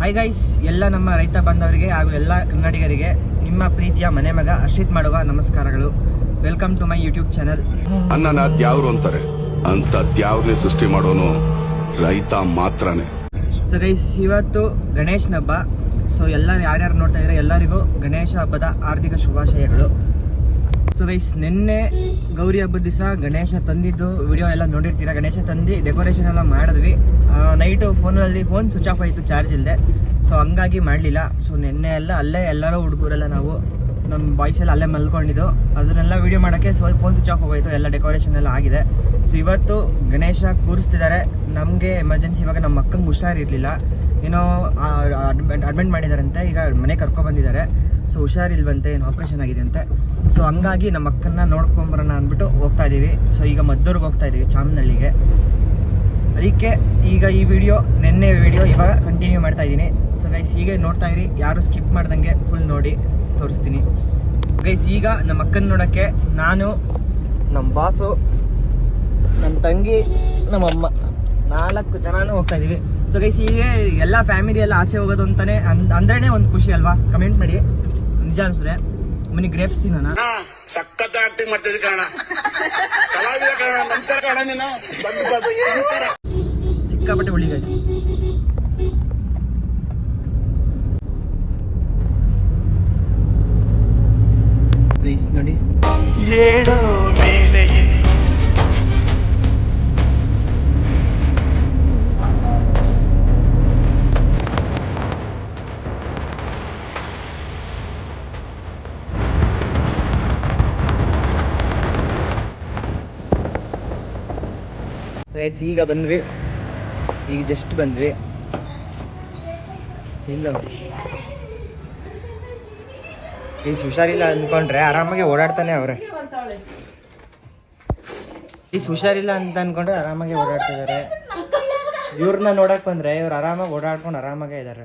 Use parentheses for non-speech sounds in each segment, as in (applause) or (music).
Hi guys ಎಲ್ಲ ನಮ್ಮ ರೈತ ಬಾಂಧವರಿಗೆ ಹಾಗೂ ಎಲ್ಲ ಕನ್ನಡಿಗರಿಗೆ ನಿಮ್ಮ ಪ್ರೀತಿಯ ಮನೆ ಮಗ ಹರ್ಷಿತ್ ಮಾಡುವ ನಮಸ್ಕಾರಗಳು. Welcome to my YouTube channel ಅಣ್ಣನ ದ್ಯಾವ್ರು ಅಂತಾರೆ? ಅಂತ ದ್ಯಾವ್ರನ್ನೇ ಸೃಷ್ಟಿ ಮಾಡೋನು ರೈತ ಮಾತ್ರನೇ. ಸೊ ಗೈಸ್ ಇವತ್ತು ಗಣೇಶನ ಹಬ್ಬ. ಸೊ ಎಲ್ಲ ಯಾರ್ಯಾರು ನೋಡ್ತಾ ಇದ್ದಾರೆ ಎಲ್ಲರಿಗೂ ಗಣೇಶ ಹಬ್ಬದ ಆರ್ಥಿಕ ಶುಭಾಶಯಗಳು. ಸೊ ವೈಸ್ ನಿನ್ನೆ ಗೌರಿ ಹಬ್ಬದ ದಿವಸ ಗಣೇಶ ತಂದಿದ್ದು. ವಿಡಿಯೋ ಎಲ್ಲ ನೋಡಿರ್ತೀರಾ? ಗಣೇಶ ತಂದು ಡೆಕೋರೇಷನ್ ಎಲ್ಲ ಮಾಡಿದ್ವಿ. ನೈಟು ಫೋನಲ್ಲಿ ಫೋನ್ ಸ್ವಿಚ್ ಆಫ್ ಆಯಿತು ಚಾರ್ಜ್ ಇಲ್ಲದೆ ಸೊ ಹಂಗಾಗಿ ಮಾಡಲಿಲ್ಲ. ಸೊ ನಿನ್ನೆ ಎಲ್ಲ ಅಲ್ಲೇ ಎಲ್ಲರೂ ಹುಡುಗರೆಲ್ಲ ನಾವು ನಮ್ಮ ಬಾಯ್ಸ್ ಎಲ್ಲ ಅಲ್ಲೇ ಮಲ್ಕೊಂಡಿದ್ದು. ಅದನ್ನೆಲ್ಲ ವೀಡಿಯೋ ಮಾಡೋಕ್ಕೆ ಸೊ ಫೋನ್ ಸ್ವಿಚ್ ಆಫ್ ಹೋಗೋಯ್ತು ಎಲ್ಲ ಡೆಕೋರೇಷನ್ ಎಲ್ಲ ಆಗಿದೆ. ಸೊ ಇವತ್ತು ಗಣೇಶ ಕೂರಿಸ್ತಿದ್ದಾರೆ. ನಮಗೆ ಎಮರ್ಜೆನ್ಸಿ ಇವಾಗ ನಮ್ಮ ಅಕ್ಕಂಗೆ ಹುಷಾರಿರಲಿಲ್ಲ. ಏನೋ ಅಡ್ಮಿಟ್ ಮಾಡಿದಾರಂತೆ. ಈಗ ಮನೆ ಕರ್ಕೊ ಬಂದಿದ್ದಾರೆ. ಸೊ ಹುಷಾರಿಲ್ವಂತೆ ಏನು ಆಪ್ರೇಷನ್ ಆಗಿದೆ ಅಂತೆ. ಸೊ ಹಂಗಾಗಿ ನಮ್ಮ ಅಕ್ಕನ್ನ ನೋಡ್ಕೊಂಬರೋಣ ಅಂದ್ಬಿಟ್ಟು ಹೋಗ್ತಾ ಇದ್ದೀವಿ ಸೊ ಈಗ ಮದ್ದೂರ್ಗೆ ಹೋಗ್ತಾ ಇದ್ದೀವಿ ಚಾಮನಹಳ್ಳಿಗೆ ಅದಕ್ಕೆ ಈಗ ಈ ವಿಡಿಯೋ ನಿನ್ನೆ ವಿಡಿಯೋ ಇವಾಗ ಕಂಟಿನ್ಯೂ ಮಾಡ್ತಾ ಇದ್ದೀನಿ ಸೊ ಗೈಸ್ ಹೀಗೆ ನೋಡ್ತಾ ಇರಿ. ಯಾರು ಸ್ಕಿಪ್ ಮಾಡ್ದಂಗೆ ಫುಲ್ ನೋಡಿ ತೋರಿಸ್ತೀನಿ. ಗೈಸ್ ಈಗ ನಮ್ಮ ಅಕ್ಕನ ನೋಡೋಕ್ಕೆ ನಾನು, ನಮ್ಮ ಬಾಸು, ನಮ್ಮ ತಂಗಿ ನಮ್ಮಮ್ಮ ನಾಲ್ಕು ಜನನೂ ಹೋಗ್ತಾ ಇದ್ದೀವಿ ಸೊ ಗೈಸ್ ಹೀಗೆ ಎಲ್ಲ ಫ್ಯಾಮಿಲಿ ಎಲ್ಲ ಆಚೆ ಹೋಗೋದು ಅಂತಲೇ ಅಂದ್- ಅಂದ್ರೇನೆ ಒಂದು ಖುಷಿ ಅಲ್ವಾ? ಕಮೆಂಟ್ ಮಾಡಿ. ನಿಜ ಅನ್ಸಿದ್ರೆ ಮನಿ ಗ್ರೇಪ್ಸ್ ತಿನ್ನೋಣ. ಸಖತ್ ಆಕ್ಟಿಂಗ್ ಮಾಡ್ತಿದ್ದೆ ಕಾರಣ ಕಲಾವಿದ ಕಾರಣ ನಮಸ್ಕಾರ ಕಾಣ ನೀನು. ಬಂದು ಬಂದು. ನಮಸ್ಕಾರ. ಸಿಕ್ಕಾಪಟ್ಟೆ ಹುಳಿ ಗಾಯ್ಸ್ ನೋಡಿ. ಸೊ ಗೈಸ್ ಈಗ ಬಂದ್ವಿ. ಈಗ ಜಸ್ಟ್ ಬಂದ್ವಿ. ಇಲ್ಲ. ಈಸ್ ಹುಷಾರಿಲ್ಲ ಅಂದ್ಕೊಂಡ್ರೆ ಆರಾಮಾಗಿ ಓಡಾಡ್ತಾನೆ ಅವ್ರೆ. ಈಸ್ ಹುಷಾರಿಲ್ಲ ಅಂತ ಅನ್ಕೊಂಡ್ರೆ ಆರಾಮಾಗಿ ಓಡಾಡ್ತಾ ಇದಾರೆ ಇವ್ರನ್ನ ನೋಡಕ್ ಬಂದ್ರೆ ಇವ್ರು ಆರಾಮಾಗಿ ಓಡಾಡ್ಕೊಂಡು ಆರಾಮಾಗೆ ಇದಾರೆ.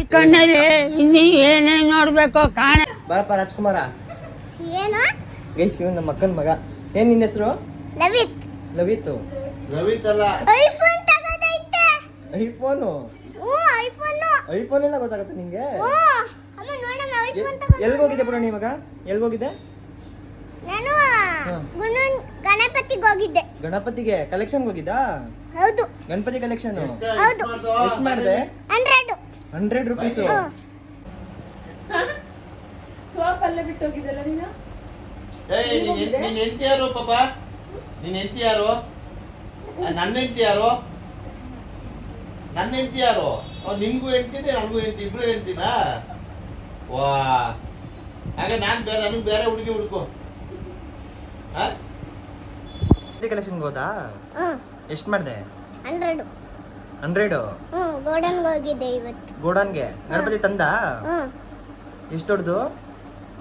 ಈ ಕಣ್ಣಲ್ಲಿ ಇನ್ನು ಏನೇನ್ ನೋಡ್ಬೇಕು ಕಾಣ. ಬಾರಪ್ಪ ರಾಜ್ಕುಮಾರ. ಏನು? ಗೈಸ್ ಇವ್ ನಮ್ಮ ಅಕ್ಕನ ಮಗ. ಏನ್ ನಿನ್ನ ಹೆಸರು? ಲವಿತ್. ಲವಿತ್ತು ಐಫೋನ್ ತಗೋದೈತೆ ಐಫೋನು ಓ ಐಫೋನ್ ಐಫೋನ್ ಎಲ್ಲ ಗೊತ್ತಾಗುತ್ತೆ ನಿಂಗೆ. ಓ ಅಮ್ಮ ನೋಡಮ್ಮ ಐಫೋನ್ ತಗೋ ಎಲ್ಗೆ ಹೋಗಿದ್ದೆ ಪುರಾಣಿ ಇವಾಗ? ಎಲ್ಗೆ ಹೋಗಿದ್ದೆ? ನಾನು. ಗುಣನ್ ಗಣಪತಿಗೆ ಹೋಗಿದ್ದೆ. ಗಣಪತಿಗೆ ಕಲೆಕ್ಷನ್ಗೆ ಹೋಗಿದ್ದಾ ಹೌದು. ಗಣಪತಿ ಕಲೆಕ್ಷನ್ ಹೌದು. ಎಷ್ಟು ಮಾಡಿದೆ? Hundred hundred rupees. ಏಯ್ ನೀನ್? ಹೆಂಡ್- ನೀನ್ ಹೆಂಡ್ತಿ ಯಾರು ಪಾಪ? ನೀನ್ ಹೆಂಡತಿ ಯಾರು? ನನ್ನ ಹೆಂಡತಿ ಯಾರು? ನನ್ನ ಹೆಂಡತಿ ಯಾರು? ಅವ್ರು ನಿನ್ಗೂ ಹೆಂಡ್ತೀನಿ ನನಗೂ ಹೆಂಡ್ತಿ ಇಬ್ರು ಹೆಂಡ್ತೀನ? ವಾ. ಹಾಗೆ ನಾನು ಬೇರೆ ನನಗೆ ಬೇರೆ ಹುಡುಗಿ ಹುಡುಕು. ಕಲೆಕ್ಷನ್ ಕಲೆಕ್ಷನ್ಗೆ ಹೋದಾ? ಎಷ್ಟು ಮಾಡಿದೆ? ಹಂಡ್ರೆಡ್ ಹಂಡ್ರೆಡು ಗೋಡನ್ಗೆ ಹೋಗಿದ್ದೆ ಇವತ್ತು. ಗೋಡನ್ಗೆ? ಗಣಪತಿ ತಂದ? ಎಷ್ಟು ದೊಡ್ಡದು?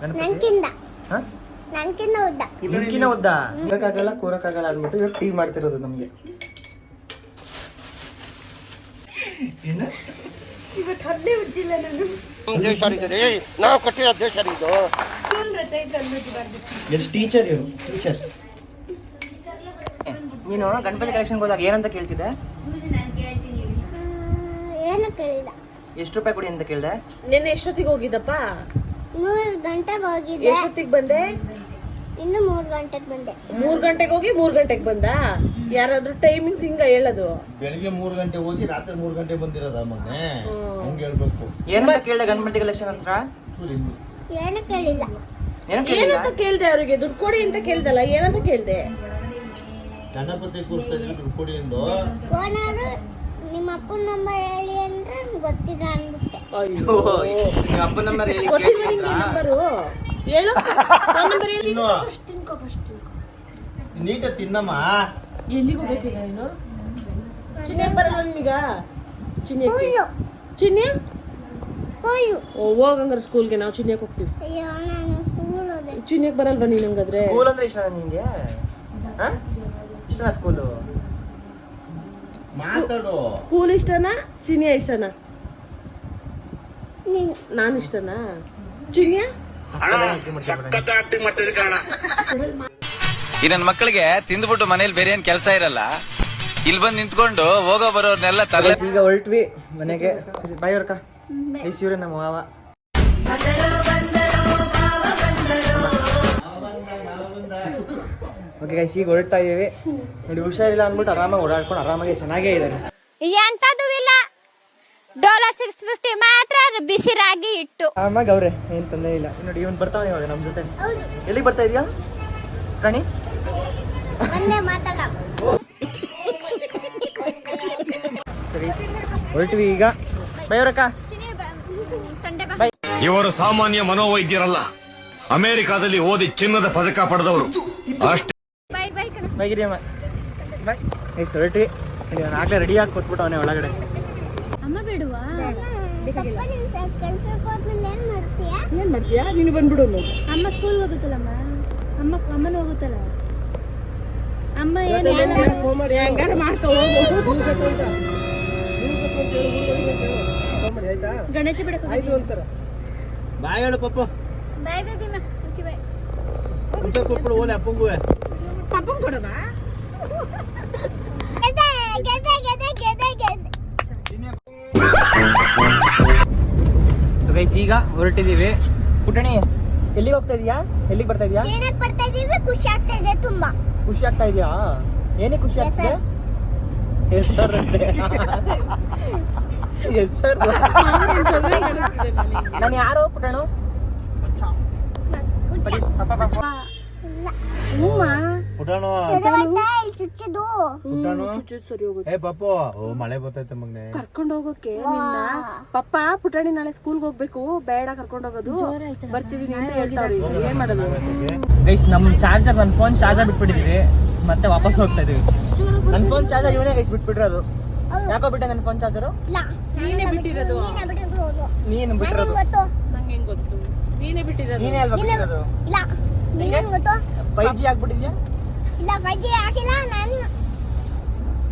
ಗಣಪತಿ? ನನ್ಕಿಂತ ಉದ್ದ. ನಿಮ್ಕಿನ ಉದ್ದ? ಕೂರಕ್ಕಾಗಲ್ಲ ಅಂದ್ಬಿಟ್ಟು ಇವಾಗ ಟೀ ಮಾಡ್ತಿರೋದು ನಮಗೆ. ಏನು? ಎಷ್ಟು ಟೀಚರ್ ಇವರು? ಟೀಚರ್ ನೀನು ಗಣಪತಿ ಕಲೆಕ್ಷನ್ಗೆ ಹೋದಾಗ ಏನಂತ ಕೇಳ್ತಿದ್ದೆ? ಹ್ಮ್, ಏನು ಕೇಳಿಲ್ಲ. ಎಷ್ಟು ರೂಪಾಯಿ ಕೊಡಿ ಅಂತ ಕೇಳಿದೆ? ನಿನ್ನೆ ಎಷ್ಟೊತ್ತಿಗೆ ಹೋಗಿದ್ದಪ್ಪ? ಮೂರು ಗಂಟೆಗೆ ಹೋಗಿದ್ದೆ ಎಷ್ಟೊತ್ತಿಗೆ ಬಂದೆ? ಇನ್ನು ಮೂರು ಗಂಟೆಗೆ ಬಂದೆ. ಮೂರ್ ಗಂಟೆಗೆ ಹೋಗಿ ಮೂರ್ ಗಂಟೆಗೆ ಬಂದ? ಯಾರಾದ್ರೂ ಟೈಮಿಂಗ್ಸ್ ಹಿಂಗ ಹೇಳೋದು. ಬೆಳಿಗ್ಗೆ ಮೂರು ಗಂಟೆ ಹೋಗಿ ರಾತ್ರಿ ಮೂರು ಗಂಟೆ ಬಂದಿರೋದ ಮೊನ್ನೆ? ಹಂಗ ಹೇಳ್ಬೇಕು. ಏನಂತ ಕೇಳಿದೆ ಗಣಪತಿ ಕಲೆಕ್ಷನ್ ಹತ್ರ. ಏನು ಕೇಳಿಲ್ಲ. ಏನಂತ ಕೇಳ್ದೆ ಅವ್ರಿಗೆ? ದುಡ್ಡು ಕೊಡಿ ಅಂತ ಕೇಳ್ದಲ್ಲ ಏನಂತ ಕೇಳ್ದೆ? ಗಣಪತಿ ಕೂರಿಸ್ತಾ ಇದ್ರೆ ದುಡ್ಡು ಕೊಡಿ ಎಂದು. ಓನರು ನಿಮ್ಮ ಅಪ್ಪನ ನಂಬರ್ ಹೇಳಿ ಅಂದ್ರೆ ಗೊತ್ತಿಲ್ಲ ಅಂದ್ಬಿಟ್ಟೆ ಅಯ್ಯೋ. ನಿಮ್ಮ ಅಪ್ಪನ ನಂಬರ್ ಹೇಳಿ ಗೊತ್ತಿಲ್ಲ ನಿಂಗೆ ನಂಬರು ಹೇಳು. ನಂಬರ್ ಹೇಳಿ. ಫಸ್ಟ್ ತಿನ್ಕೋ ಫಸ್ಟ್ ತಿನ್ಕೋ. ನೀಟಾಗಿ ತಿನ್ನಮ್ಮ. ಎಲ್ಲಿಗೆ ಹೋಗ್ಬೇಕೀಗ ನೀನು? ಚಿನ್ನಿ ಬರಲ್ಲ ನಿನಗ? ಚಿನ್ನಿ ಚಿನ್ನಿ? ಓ ಹೋಗಂಗಾರೆ ಸ್ಕೂಲ್ಗೆ ನಾವು ಚಿನ್ನಿಗೆ ಹೋಗ್ತೀವಿ. ಅಯ್ಯೋ ನಾನು ಸುಳ್ಳೋದೆ ಚಿನ್ನಿಯಕ್ಕೆ ಬರಲ್ವಾ ನೀನು ಹಂಗಾದ್ರೆ? ಸ್ಕೂಲ್ ಅಂದ್ರೆ ಇಷ್ಟ ನಿಂಗೆ? ಇಷ್ಟ ಇಷ್ಟನಾ ಸ್ಕೂಲು ಮಾತಾಡು. ಸ್ಕೂಲ್ ಇಷ್ಟನಾ ಚಿನ್ನಿಯ ಇಷ್ಟನಾ? ನಾನು. ಇಷ್ಟನಾ? ಚಿನ್ನಿಯ ಸಖತ್ ಆಕ್ಟಿಂಗ್ ಮಾಡ್ತಿದ್ದೆ ಕಾರಣ? ಈ ನನ್ನ ಮಕ್ಕಳಿಗೆ ತಿಂದ್ಬಿಟ್ಟು ಮನೇಲಿ ಬೇರೆ ಏನ್ ಕೆಲಸ ಇರಲ್ಲ. ಇಲ್ಲಿ ಬಂದ್ ನಿಂತ್ಕೊಂಡು ಹೋಗೋ ಬರೋರ್ನೆಲ್ಲ ತಲೆ ಈಗ ಹೊರಟ್ವಿ ಮನೆಗೆ. ಸರಿ ಬಾಯ್ ಅವ್ರಕ್ಕ ನಮ್ಮ ಮಾವ. ಓಕೆ ಗೈಸ್ ಈಗ ಹೊರಡ್ತಾ ಇದೀವಿ. ನೋಡಿ ಹುಷಾರಿಲ್ಲ ಅಂದ್ಬಿಟ್ಟು ಆರಾಮಾಗಿ ಓಡಾಡ್ಕೊಂಡು ಆರಾಮಾಗಿ ಚೆನ್ನಾಗೇ ಇದ್ದಾರೆ. ಎಂತದು ಇಲ್ಲ. ಡೋಲೋ ಸಿಕ್ಸ್ ಫಿಫ್ಟಿ ಮಾತ್ರ ಬಿಸಿ ರಾಗಿ ಇಟ್ಟು. ಆರಾಮಾಗಿ ಅವ್ರೆ ಏನು ತೊಂದರೆ ಇಲ್ಲ. ನೋಡಿ ಇವನ್ ಬರ್ತಾವ ಇವಾಗ ನಮ್ಮ ಜೊತೆ. ಎಲ್ಲಿಗೆ ಬರ್ತಾ ಇದೀಯಾ? ರಾಣಿ? ಒಂದೇ ಮಾತಾಡ. ಸರಿ ಹೊರಟ್ವಿ ಈಗ. ಬೈವ್ರಕ್ಕ ಇವರು ಸಾಮಾನ್ಯ ಮನೋವೈದ್ಯರಲ್ಲ. ಅಮೆರಿಕಾದಲ್ಲಿ ಓದಿ ಚಿನ್ನದ ಪದಕ ಪಡೆದವರು. ಅಷ್ಟೇ. Bye bye. ಅಮ್ಮ ಐಸ್ ಹೊರಟ್ವಿ ಆಗಲೇ ರೆಡಿ ಆಗಿ ಕೊಟ್ಬಿಟ್ಟು ಒಳಗಡೆ. ಅಮ್ಮ ಬಿಡುವ? ಕೆಲ್ಸಕ್ಕೆ ಹೋದ್ಮೇಲೆ ಏನು ಮಾಡ್ತೀಯಾ? ಏನ್ ಮಾಡ್ತೀಯಾ? ನೀನು ಬಂದ್ಬಿಡು ಅಮ್ಮ ಸ್ಕೂಲ್ ಹೋಗುತ್ತಲ್ಲಮ್ಮ? ಅಮ್ಮ ಅಮ್ಮನ ಹೋಗುತ್ತಲ್ಲ? ಅಮ್ಮ ಏನು ಹೆಂಗಾರ ಮಾಡ್ಕೊ ಹೋಗು. ಗಣೇಶ ಬಿಡಕ್ಕೆ ಆಯ್ತು ಅಂತಾರ. ಬಾಯ್ ಹೇಳು ಪಪ್ಪ. ಬಾಯ್ ಬೈ ಬಿಮ್ಮ ಓಕೆ ಬಾಯ್. ಊಟ ಕೊಟ್ಬಿಡು ಓಲೆ ಅಪ್ಪಂಗುವೆ. ಪಪ್ಪನ್ ಕೊಡವ ಗೈಸ್ ಈಗ ಹೊರಟಿದೀವಿ ಪುಟಣಿ ಎಲ್ಲಿಗೆ ಹೋಗ್ತಾ ಇದೀಯಾ? ಎಲ್ಲಿಗೆ ಬರ್ತಾ ಇದೀಯಾ? ಏನಕ್ಕೆ ಬರ್ತಾ ಇದೀವಿ? ಖುಷಿ ಆಗ್ತಾ ಇದೆ ತುಂಬಾ. ಖುಷಿ ಆಗ್ತಾ ಇದೆಯಾ? ಏನೇ ಖುಷಿ ಆಗ್ತಿದೆ? ಹೆಸರು ಹೆಸರು (laughs) ನಾನು ಯಾರು ಪುಟಣು? ಪುಟಾಣು. ಚುಚ್ಚಿದು. ಪುಟಾಣು ಸರಿ ಹೋಗುತ್ತೆ. ಏ ಪಾಪು ಓ ಮಳೆ ಬರ್ತೈತೆ ಮಗ್ನೆ. ಕರ್ಕೊಂಡು ಹೋಗೋಕೆ ನಿನ್ನ. ಪಪ್ಪ ಪುಟಾಣಿ ನಾಳೆ ಸ್ಕೂಲ್ಗೆ ಹೋಗ್ಬೇಕು. ಬೇಡ ಕರ್ಕೊಂಡು ಹೋಗೋದು. ಬರ್ತಿದೀನಿ ಅಂತ ಹೇಳ್ತಾವ್ರಿ ಏನ್ ಮಾಡೋದು? ಗೈಸ್ ನಮ್ ಚಾರ್ಜರ್ ನನ್ ಫೋನ್ ಚಾರ್ಜರ್ ಬಿಟ್ಬಿಟ್ಟಿದ್ವಿ. ಮತ್ತೆ ವಾಪಸ್ ಹೋಗ್ತಾ ಇದೀವಿ ನನ್ ಫೋನ್ ಚಾರ್ಜರ್ ಇವನೇ ಗೈಸ್ ಅದು ಯಾಕೋ ಬಿಟ್ಟೆ ನನ್ ಫೋನ್ ಚಾರ್ಜರು ಇಲ್ಲ ನೀನೇ ಬಿಟ್ಟಿರೋದು. ನೀನೇ ಬಿಟ್ಟಿರೋದು. ನಂಗೆ ಹೆಂಗ್ ಗೊತ್ತು? ನೀನೇ ಬಿಟ್ಟಿರೋದು. ನೀನೇ ಅಲ್ವಾ ಬಿಟ್ಟಿರೋದು? ಇಲ್ಲ ನಿನಗೆ ಗೊತ್ತು? ಫೈವ್ ಜಿ ಆಗ್ಬಿಟ್ಟಿದ್ಯಾ? ಇಲ್ಲ ಫೈವ್ ಜಿ ಹಾಕಿಲ್ಲ ನಾನು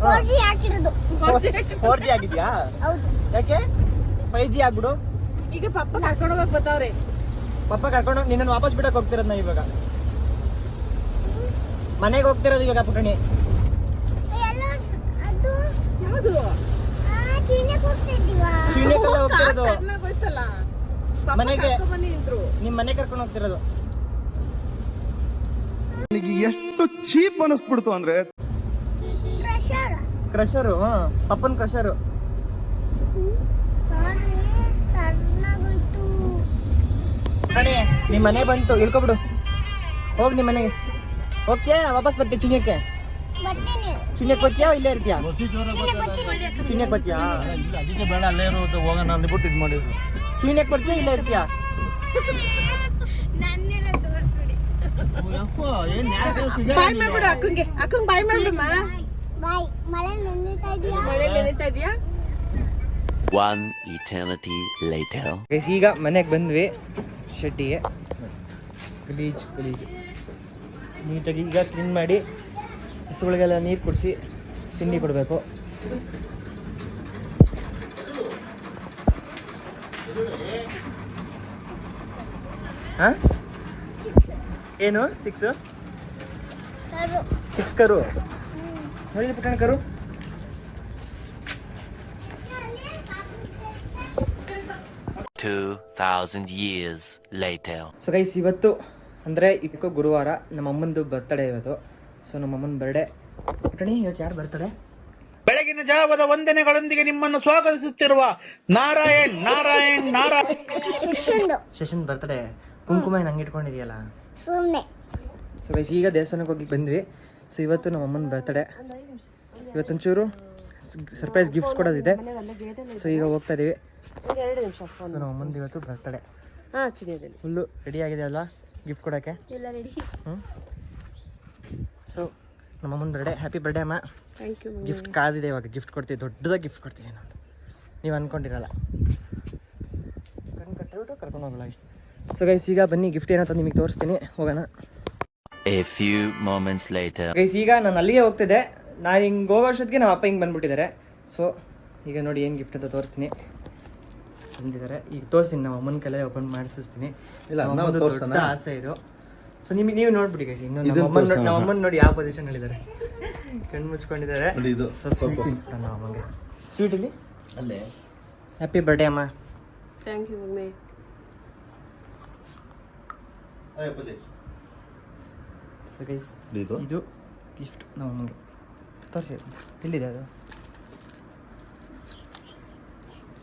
ಫೋರ್ ಜಿ ಹಾಕಿರೋದು. ಫೋರ್ ಜಿ ಆಗಿದ್ಯಾ? ಹೌದು. ಯಾಕೆ? ಫೈವ್ ಜಿ ಆಗ್ಬಿಡು. ಈಗ ಪಪ್ಪ ಕರ್ಕೊಂಡು ಹೋಗಕ್ ಬರ್ತಾವ್ರೆ ಪಪ್ಪ ಕರ್ಕೊಂಡು ನಿನ್ನನ್ನು ವಾಪಸ್ ಬಿಡಕ್ ಹೋಗ್ತಿರೋದು ನಾ ಇವಾಗ. ಮನೆಗೆ ಹೋಗ್ತಿರೋದು ಇವಾಗ ಪುಟಣಿ. ಎಲ್ಲ ಅದು ಯಾವುದು? ಹೋಗ್ತಿರೋದು. ಮನೆಗೆ. ಮನೆ ಕರ್ಕೊಂಡು ಹೋಗ್ತಿರೋದು. ನನಗೆ ಎಷ್ಟು ಚೀಪ್ ಅನಿಸ್ಬಿಡ್ತು ಅಂದ್ರೆ ಕ್ರಷರು. ಅಪ್ಪನ್ ಕ್ರಷರು. ಕಣೆ ನಿಮ್ ಮನೆ ಬಂತು ಇಳ್ಕೊಬಿಡು. ಹೋಗ್ ನಿಮ್ ಮನೆಗೆ. ಹೋಗ್ತೀಯಾ? ವಾಪಸ್ ಬರ್ತೀಯ ಚಿನ್ನಕ್ಕೆ ಬರ್ತೀನಿ. ಚಿನ್ನಕ್ಕೆ ಬರ್ತೀಯಾ ಇಲ್ಲೇ ಇರ್ತೀಯಾ? ಚಿನ್ನಕ್ಕೆ ಬರ್ತೀಯಾ? ಅದಕ್ಕೆ ಬೇಡ ಅಲ್ಲೇ ಇರೋದು ಹೋಗೋಣ ಅಂದ್ಬಿಟ್ಟು ಇದು ಮಾಡಿದ್ರು. ಚಿನ್ನಕ್ಕೆ ಬರ್ತೀಯಾ ಇಲ್ಲೇ ಇರ್ತೀಯಾ? (laughs) ಬಾಯ್ ಮಾಡ್ಬಿಡು ಅಕ್ಕಂಗೆ. ಅಕ್ಕಂಗ್ ಬಾಯ್ ಮಾಡ್ಬಿಡಮ್ಮ ಬಾಯ್ ಮಳೆ ನೆನೀತಾ ಇದೆಯಾ ಮಳೆ ನೆನೀತಾ ಇದೆಯಾ One eternity later. ಗೈಸ್ ಈಗ ಮನೆಗೆ ಬಂದ್ವಿ. ಶೆಟ್ಟಿಗೆ ಗಲೀಜ್ ಗಲೀಜು. ನೀಟಾಗಿ ಈಗ ಕ್ಲೀನ್ ಮಾಡಿ ಹಸುಗಳಿಗೆಲ್ಲ ನೀರು ಕುಡಿಸಿ ತಿಂಡಿ ಕೊಡಬೇಕು. ಹಾಂ? ಏನು? ಸಿಕ್ಸ್ ಸಿಕ್ಸ್ ಕರು? ನೋಡಿ ಪುಟ್ಟಣ ಕರು. ಸೊ ಗೈಸ್ ಇವತ್ತು ಅಂದರೆ ಇದಕ್ಕ ಗುರುವಾರ ನಮ್ಮ ಅಮ್ಮಂದು ಬರ್ತಡೇ ಇವತ್ತು. ಸೊ ನಮ್ಮ ಅಮ್ಮನ ಬರ್ಡೇ ಪುಟಣಿ ಇವತ್ತು ಯಾರು ಬರ್ತಾರೆ ಬೆಳಗಿನ ಜಾವದ ವಂದನೆಗಳೊಂದಿಗೆ ನಿಮ್ಮನ್ನು ಸ್ವಾಗತಿಸುತ್ತಿರುವ ನಾರಾಯಣ್ ನಾರಾಯಣ್ ನಾರಾಯಣ್. ಶಶಿನ್ ಶಶನ್ ಬರ್ತಡೇ ಕುಂಕುಮ ಏನು ಹಂಗೆ ಇಟ್ಕೊಂಡಿದೆಯಲ್ಲ ಸುಮ್ಮನೆ ಸೊ ಗೈಸ್ ಈಗ ದೇವಸ್ಥಾನಕ್ಕೆ ಹೋಗಿ ಬಂದ್ವಿ. ಸೊ ಇವತ್ತು ನಮ್ಮ ಅಮ್ಮನ ಬರ್ತಡೆ ಇವತ್ತೊಂಚೂರು ಸರ್ಪ್ರೈಸ್ ಗಿಫ್ಟ್ಸ್ ಕೊಡೋದಿದೆ. ಸೊ ಈಗ ಹೋಗ್ತಾ ಇದೀವಿ. ಸೊ ನಮ್ಮ ಅಮ್ಮಂದು ಇವತ್ತು ಬರ್ತಡೆ ಫುಲ್ಲು ರೆಡಿ ಆಗಿದೆ ಅಲ್ವಾ? ಗಿಫ್ಟ್ ಕೊಡೋಕ್ಕೆ ಹ್ಞೂ ಸೊ ನಮ್ಮ ಅಮ್ಮನ ಬರ್ಡೇ ಹ್ಯಾಪಿ ಬರ್ಡೇ ಅಮ್ಮ. ಥ್ಯಾಂಕ್ ಯು ಗಿಫ್ಟ್ ಕಾದಿದೆ ಇವಾಗ. ಗಿಫ್ಟ್ ಕೊಡ್ತೀವಿ. ದೊಡ್ಡದಾಗಿ ಗಿಫ್ಟ್ ಕೊಡ್ತೀವಿ ನಾವು ನೀವು ಅನ್ಕೊಂಡಿರಲ್ಲ. ಕಣ್ಣು ಕಟ್ಟಿಬಿಟ್ಟು ಕರ್ಕೊಂಡು ಹೋಗಲ್ಲ ಸೊ ಗೈಸ್ ಈಗ ಬನ್ನಿ ಗಿಫ್ಟ್ ಏನಂತ ನಿಮಗೆ ತೋರಿಸ್ತೀನಿ. ಹೋಗೋಣ. A few moments later. Guys ಈಗ ನಾನು ಅಲ್ಲಿಗೆ ಹೋಗ್ತಿದ್ದೆ. ನಾನು ಹಿಂಗೆ ಹೋಗೋ ಅಷ್ಟೊತ್ತಿಗೆ ನಮ್ಮ ಅಪ್ಪ ಹಿಂಗೆ ಬಂದ್ಬಿಟ್ಟಿದ್ದಾರೆ. ಸೊ ಈಗ ನೋಡಿ ಏನು ಗಿಫ್ಟ್ ಅಂತ ತೋರಿಸ್ತೀನಿ. ಬಂದಿದ್ದಾರೆ. ಈಗ ತೋರಿಸ್ತೀನಿ ನಮ್ಮ ಅಮ್ಮನ ಕಲೆ ಓಪನ್ ಮಾಡಿಸ್ತೀನಿ. ಇಲ್ಲ, ನಾವು ದೊಡ್ಡ ಆಸೆ ಇದು. ಸೊ ನಿಮಗೆ ನೀವು ನೋಡ್ಬಿಡಿ ಗೈಸ್ ಇನ್ನು ನಮ್ಮ ಅಮ್ಮನ ನೋಡಿ ನಮ್ಮ ಅಮ್ಮನ ನೋಡಿ ಯಾವ ಪೊಸಿಷನ್ ಹೇಳಿದ್ದಾರೆ ಕಣ್ಣು ಮುಚ್ಕೊಂಡಿದ್ದಾರೆ. ನೋಡಿ ಇದು ಸ್ವೀಟ್ ತಿನ್ಸ್ಬಿಡೋಣ ಅಮ್ಮಂಗೆ. ಸ್ವೀಟಲ್ಲಿ ಅಲ್ಲೇ? ಹ್ಯಾಪಿ ಬರ್ಡೇ ಅಮ್ಮ. Thank you mummy. So guys ಇದು? ಇದು ಗಿಫ್ಟ್ ನಾವು ತೋರಿಸಿ. ಎಲ್ಲಿದೆ ಅದು?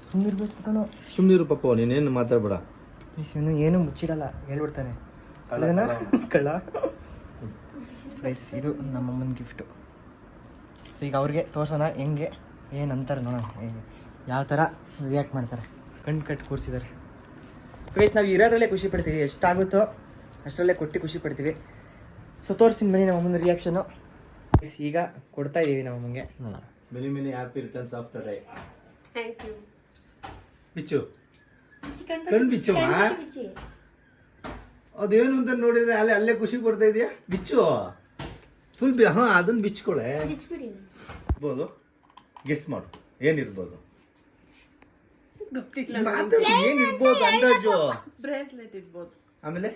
ಸುಮ್ಮನಿರ್ಬೇಕು ಕಣೋ ಸುಮ್ಮನಿರು ಪಪ್ಪ ನೀನೇನು ಮಾತಾಡ್ಬೇಡ. ಇವನು ಏನು ಮುಚ್ಚಿಡಲ್ಲ ಹೇಳ್ಬಿಡ್ತಾನೆ. ಕಳ್ಳನ ಕಳ್ಳ ಗೈಸ್ ಇದು ನಮ್ಮಮ್ಮನ ಗಿಫ್ಟು ಸೊ ಈಗ ಅವ್ರಿಗೆ ತೋರ್ಸೋಣ ಹೆಂಗೆ ಏನು ಅಂತಾರೆ ನೋಡೋಣ ಯಾವ ಥರ ರಿಯಾಕ್ಟ್ ಮಾಡ್ತಾರೆ. ಕಣ್ಣು ಕಟ್ಟಿ ಕೂರಿಸಿದ್ದಾರೆ. ಸೊ ಗೈಸ್ ನಾವು ಇರೋದ್ರಲ್ಲೇ ಖುಷಿ ಪಡ್ತೀವಿ. ಎಷ್ಟಾಗುತ್ತೋ ಅಷ್ಟರಲ್ಲೇ ಕೊಟ್ಟು ಖುಷಿ ಪಡ್ತೀವಿ. ಸೊ ತೋರಿಸ್ತೀನಿ ಬನ್ನಿ ನಮ್ಮ ಮುಂದೆ ರಿಯಾಕ್ಷನು ಈಗ ಕೊಡ್ತಾ ಇದ್ದೀವಿ ನಮ್ಮ ಮುಂಗೆ ನೋಡೋಣ many many happy returns of the day thank you ಬಿಚ್ಚು. ಕಣ್ ಬಿಚ್ಚು. ಅದೇನು ಅಂತ ನೋಡಿದ್ರೆ ಅಲ್ಲೇ ಅಲ್ಲೇ ಖುಷಿ ಪಡ್ತಾ ಇದೆಯಾ? ಬಿಚ್ಚು. ಫುಲ್ ಬಿ ಹಾಂ ಅದನ್ನ ಬಿಚ್ಕೊಳೆ. ಇರ್ಬೋದು. ಗೆಸ್ ಮಾಡು. ಏನಿರ್ಬೋದು? ಏನಿರ್ಬೋದು? ಅಂದಾಜು. ಬ್ರೇಸ್ಲೆಟ್ ಇರ್ಬೋದು. ಆಮೇಲೆ?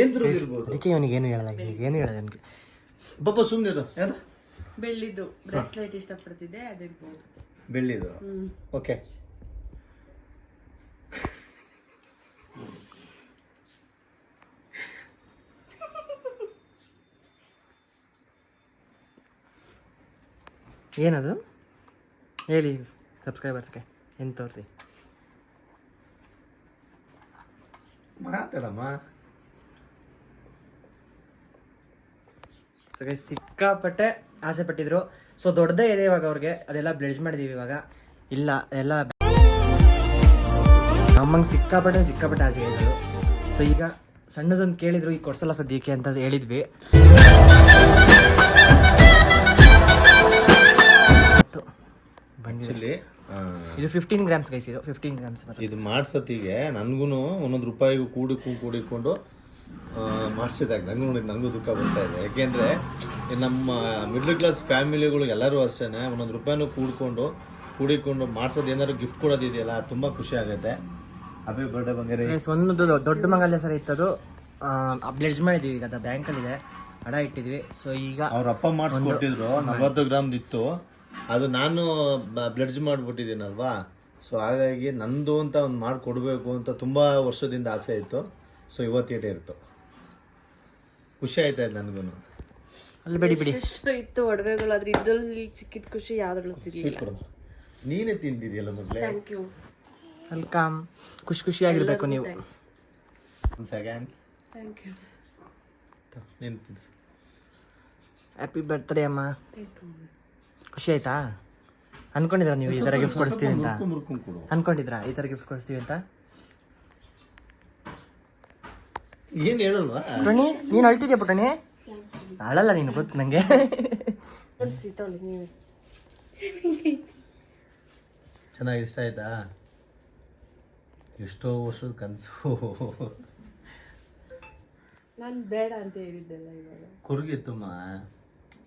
ಏನ್ದ್ರು ಇರ್ಬೋದು. ಅದಕ್ಕೆ ಇವನಿಗೆ ಏನು ಹೇಳಲ್ಲ ಇವನಿಗೆ ಏನು ಹೇಳಲ್ಲ ನನಗೆ? ಪಾಪ ಸುಮ್ಮನಿರು ಯಾವ್ದು? ಬೆಳ್ಳಿದ್ದು. ಬ್ರೇಸ್ಲೆಟ್ ಇಷ್ಟಪಡ್ತಿದ್ದೆ ಅದಿರ್ಬೋದು. ಬೆಳ್ಳಿದು? ಓಕೆ. ಏನದು? ಹೇಳಿ ಸಬ್ಸ್ಕ್ರೈಬರ್ಸ್ಗೆ ಏನು ತೋರಿಸಿ ಮಾತಾಡಮ್ಮ. ಸೊ ಗೈಸ್ ಸಿಕ್ಕಾಪಟ್ಟೆ ಆಸೆ ಪಟ್ಟಿದ್ರು ಸೊ ದೊಡ್ಡದೇ ಇದೆ ಇವಾಗ ಅವ್ರಿಗೆ. ಅದೆಲ್ಲ ಬ್ಲೆಡ್ಜ್ ಮಾಡಿದೀವಿ ಇವಾಗ. ಇಲ್ಲ ಎಲ್ಲ ನಮ್ಮಂಗೆ ಸಿಕ್ಕಾಪಟ್ಟೆ ಸಿಕ್ಕಾಪಟ್ಟೆ ಆಸೆ ಹೇಳಿದ್ರು ಸೊ ಈಗ ಸಣ್ಣದೊಂದು ಕೇಳಿದ್ರು ಈಗ ಕೊಡ್ಸಲ್ಲ ಸದ್ಯಕ್ಕೆ ಅಂತ ಹೇಳಿದ್ವಿ. ಇದು ಫಿಫ್ಟೀನ್ ಗ್ರಾಮ್ಸ್ ಗೈಸ್ ಇದು ಫಿಫ್ಟೀನ್ ಗ್ರಾಮ್ಸ್ ಇದು ಮಾಡ್ಸತ್ತಿಗೆ ನನಗೂ ಒಂದೊಂದು ರೂಪಾಯಿಗೂ ಕೂಡಿಕೊಂಡು ಕೂಡಿಕೊಂಡು ಮಾಡಿಸಿದಾಗ. ನಂಗೆ ನೋಡಿ ನನಗೂ ದುಃಖ ಬರ್ತಾ ಇದೆ. ಯಾಕೆಂದರೆ ನಮ್ಮ ಮಿಡ್ಲ್ ಕ್ಲಾಸ್ ಫ್ಯಾಮಿಲಿಗಳು ಎಲ್ಲರೂ ಅಷ್ಟೇ ಒಂದೊಂದು ರೂಪಾಯಿನೂ ಕೂಡ್ಕೊಂಡು ಕೂಡಿಕೊಂಡು ಮಾಡ್ಸೋದು ಏನಾದ್ರು ಗಿಫ್ಟ್ ಕೊಡೋದಿದೆಯಲ್ಲ ತುಂಬ ಖುಷಿ ಆಗುತ್ತೆ. ಹ್ಯಾಪಿ ಬರ್ಡೇ ಬಂಗಾರಿ. ಒಂದು ದೊಡ್ಡ ಮಂಗಲ್ಯ ಸರ್ ಇತ್ತದು. ಬ್ಲೆಡ್ಜ್ ಮಾಡಿದೀವಿ ಈಗ ಅದು ಬ್ಯಾಂಕಲ್ಲಿದೆ. ಹಣ ಇಟ್ಟಿದ್ವಿ. ಸೊ ಈಗ ಅವ್ರ ಅಪ್ಪ ಮಾಡಿಸ್ಕೊಟ್ಟಿದ್ರು ನಲ್ವತ್ತು ಗ್ರಾಮ್ದು ಇತ್ತು. ಅದು ನಾನು ಬ್ಲಡ್ಜ್ ಮಾಡಿಬಿಟ್ಟಿದ್ದೀನಲ್ವಾ? ಸೊ ಹಾಗಾಗಿ ನಂದು ಅಂತ ಒಂದು ಮಾಡಿಕೊಡ್ಬೇಕು ಅಂತ ತುಂಬ ವರ್ಷದಿಂದ ಆಸೆ ಇತ್ತು. ಸೊ ಇವತ್ತೇಟೆ ಇರ್ತು. ಖುಷಿ ಆಯ್ತಾ ಇದೆ ನನಗೂ ಅಲ್ಲಿ ಬಿಡಿ ಬಿಡಿ ಎಷ್ಟು ಇತ್ತು ಒಡವೆಗಳು ಆದ್ರೆ ಇದ್ರಲ್ಲಿ ಸಿಕ್ಕಿದ ಖುಷಿ ಯಾವ್ದ್ರಲ್ಲೂ ಸಿಗಲಿಲ್ಲ ನೀನೇ ತಿಂದಿದೆಯಲ್ಲ ಮೊದಲೇ ಥ್ಯಾಂಕ್ ಯು ವೆಲ್ಕಮ್ ಖುಷಿ ಖುಷಿಯಾಗಿರ್ಬೇಕು ನೀವು ಒಂದು ಸೆಕೆಂಡ್ ಥ್ಯಾಂಕ್ ಯು ನೀನು ತಿನ್ಸು ಹ್ಯಾಪಿ ಬರ್ತ್ಡೇ ಅಮ್ಮ ಖುಷಿ ಆಯ್ತಾ ಅನ್ಕೊಂಡಿದ್ರ ನೀವು ಈ ಥರ ಗಿಫ್ಟ್ ಕೊಡಿಸ್ತೀವಿ ಅಂತ ಅನ್ಕೊಂಡಿದ್ರ ಅನ್ಕೊಂಡಿದ್ರಾ ಈ ಥರ ಗಿಫ್ಟ್ ಕೊಡಿಸ್ತೀವಿ ಅಂತ ಏನು ಹೇಳಲ್ವಾ? ಪುಟಣಿ ನೀನು ಅಳ್ತಿದ್ಯಾ ಪುಟಣಿ ಅಳಲ್ಲ ನೀನು ಗೊತ್ತು ನನಗೆ ಚೆನ್ನಾಗಿ ಇಷ್ಟ ಆಯ್ತಾ? ಎಷ್ಟೋ ವರ್ಷದ ಕನಸು. ನಾನು ಬೇಡ ಅಂತ ಹೇಳಿದ್ದೆಲ್ಲ ಇವಾಗ. ಕುರುಗಿತ್ತಮ್ಮ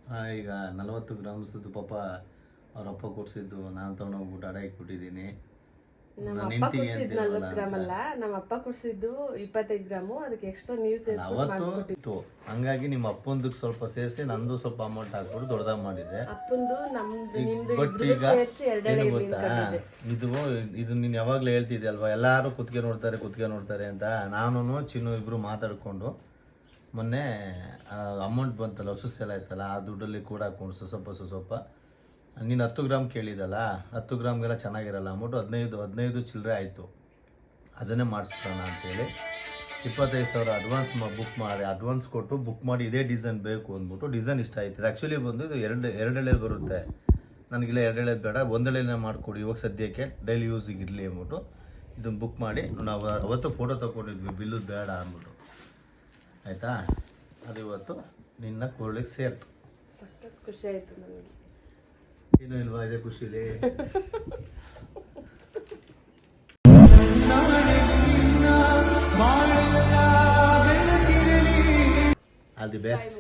ಆ, ಈಗ ನಲವತ್ತು ಗ್ರಾಮ್ಸದ್ದು ಪಾಪ ಅವ್ರ ಅಪ್ಪ ಕೊಡ್ಸಿದ್ದು ನಾನು ತೊಗೊಂಡೋಗ್ಬಿಟ್ಟು ಅಡ ಇಟ್ಬಿಟ್ಟಿದ್ದೀನಿ. ನಮ್ಮ ಅಪ್ಪ ಹೆಂಡ್ತಿಗೆ ಕೊಡ್ಸಿದ್ದು ಅಂತ ನಲ್ವತ್ತು ಗ್ರಾಮ್ ಅಲ್ಲ ನಮ್ಮ ಅಪ್ಪ ಕೊಡ್ಸಿದ್ದು ಇಪ್ಪತ್ತೈದು ಗ್ರಾಮು ಅದಕ್ಕೆ ಎಕ್ಸ್ಟ್ರಾ ನೀವು ಸೇರಿಸ್ಬಿಟ್ಟು ಅವತ್ತು ಇತ್ತು ಹಂಗಾಗಿ ನಿಮ್ಮ ಅಪ್ಪಂದಕ್ಕೆ ಸ್ವಲ್ಪ ಸೇರಿಸಿ ನಂದು ಸ್ವಲ್ಪ ಅಮೌಂಟ್ ಹಾಕ್ಬಿಟ್ಟು ದೊಡ್ಡದಾಗ ಮಾಡಿದೆ ಅಪ್ಪಂದು ನಮ್ದು ನಿಮ್ದು ಬಟ್ ಈಗ ಸೇರಿಸಿ ಎರಡೆರಡು ಏನು ಇರ್ಲಿ ಗೊತ್ತಾ? ಇದು ಇದು ನೀನು ಯಾವಾಗಲೂ ಹೇಳ್ತಿದ್ದೆ ಅಲ್ವಾ ಎಲ್ಲರೂ ಕುತ್ತಿಗೆ ನೋಡ್ತಾರೆ ಕುತ್ತಿಗೆ ನೋಡ್ತಾರೆ ಅಂತ. ನಾನು ಚಿನ್ನು ಇಬ್ರು ಮಾತಾಡ್ಕೊಂಡು ಮೊನ್ನೆ ಅಮೌಂಟ್ ಬಂತಲ್ಲ ಸುಸ್ಸೆಲ್ಲ ಇತ್ತಲ್ಲ ಆ ದುಡ್ಡಲ್ಲಿ ಕೂಡ ಹಾಕೊಂಡು ಸ್ವಲ್ಪ ಸ್ವಲ್ಪ ನೀನು ಹತ್ತು ಗ್ರಾಮ್ ಕೇಳಿದಲ್ಲ, ಹತ್ತು ಗ್ರಾಮ್ಗೆಲ್ಲ ಚೆನ್ನಾಗಿರಲ್ಲ, ಅಮೌಂಟು ಹದಿನೈದು ಹದಿನೈದು ಚಿಲ್ಲರೆ ಆಯಿತು. ಅದನ್ನೇ ಮಾಡಿಸ್ತಾನ ಅಂತೇಳಿ ಇಪ್ಪತ್ತೈದು ಸಾವಿರ ಅಡ್ವಾನ್ಸ್ ಬುಕ್ ಮಾಡಿ ಅಡ್ವಾನ್ಸ್ ಕೊಟ್ಟು ಬುಕ್ ಮಾಡಿ ಇದೇ ಡಿಸೈನ್ ಬೇಕು ಅಂದ್ಬಿಟ್ಟು ಡಿಸೈನ್ ಇಷ್ಟ ಆಯ್ತು. ಆ್ಯಕ್ಚುಲಿ ಬಂದು ಇದು ಎರಡು ಎರಡೆಳೆ ಬರುತ್ತೆ. ನನಗಿಲ್ಲ ಎರಡೆಳೆದು ಬೇಡ ಒಂದೆಳೆನೇ ಮಾಡಿಕೊಡಿ ಇವಾಗ ಸದ್ಯಕ್ಕೆ ಡೈಲಿ ಯೂಸಿಗೆ ಇರಲಿ ಅಂದ್ಬಿಟ್ಟು ಇದನ್ನು ಬುಕ್ ಮಾಡಿ, ನಾವು ಅವತ್ತು ಫೋಟೋ ತೊಗೊಂಡಿದ್ವಿ, ಬಿಲ್ಲು ಬೇಡ ಅಂದ್ಬಿಟ್ಟು. ಆಯಿತಾ? ಅದು ಇವತ್ತು ನಿನ್ನ ಕೋಳಿಗೆ ಸೇರ್ತು. ಸಖತ್ ಖುಷಿ ಆಯಿತು ನನಗೆ. ಇನ್ನೂ ಇಲ್ವಾ ಇದೆ ಖುಷಿಲಿ all the best